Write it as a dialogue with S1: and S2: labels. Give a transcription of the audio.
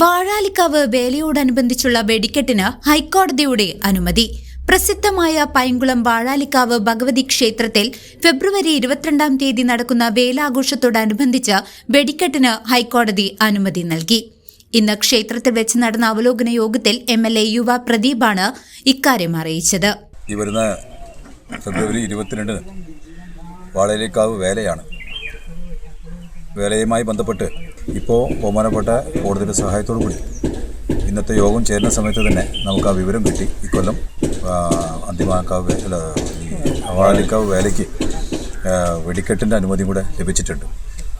S1: Vazhalikkavu വേലയോടനുബന്ധിച്ചുള്ള വെടിക്കെട്ടിന് ഹൈക്കോടതിയുടെ അനുമതി. പ്രസിദ്ധമായ പൈങ്കുളം വാഴാലിക്കാവ് ഭഗവതി ക്ഷേത്രത്തിൽ ഫെബ്രുവരി ഇരുപത്തിരണ്ടാം തീയതി നടക്കുന്ന വേലാഘോഷത്തോടനുബന്ധിച്ച് വെടിക്കെട്ടിന് ഹൈക്കോടതി അനുമതി നൽകി. ഇന്ന് ക്ഷേത്രത്തിൽ വെച്ച് നടന്ന അവലോകന യോഗത്തിൽ എം എൽ എ യുവ പ്രദീപാണ് ഇക്കാര്യം അറിയിച്ചത്.
S2: ഫെബ്രുവരി ഇരുപത്തിരണ്ടിന് വാളയിലേക്കാവ് വേലയാണ്. വേലയുമായി ബന്ധപ്പെട്ട് ഇപ്പോൾ ബഹുമാനപ്പെട്ട കോടതിയുടെ സഹായത്തോടു കൂടി ഇന്നത്തെ യോഗം ചേരുന്ന സമയത്ത് തന്നെ നമുക്ക് ആ വിവരം കിട്ടി. ഇക്കൊല്ലം അന്തിമാക്കാവ് അല്ല ഈ വാളയിലേക്കാവ് വേലയ്ക്ക് വെടിക്കെട്ടിന്റെ അനുമതിയും കൂടെ ലഭിച്ചിട്ടുണ്ട്.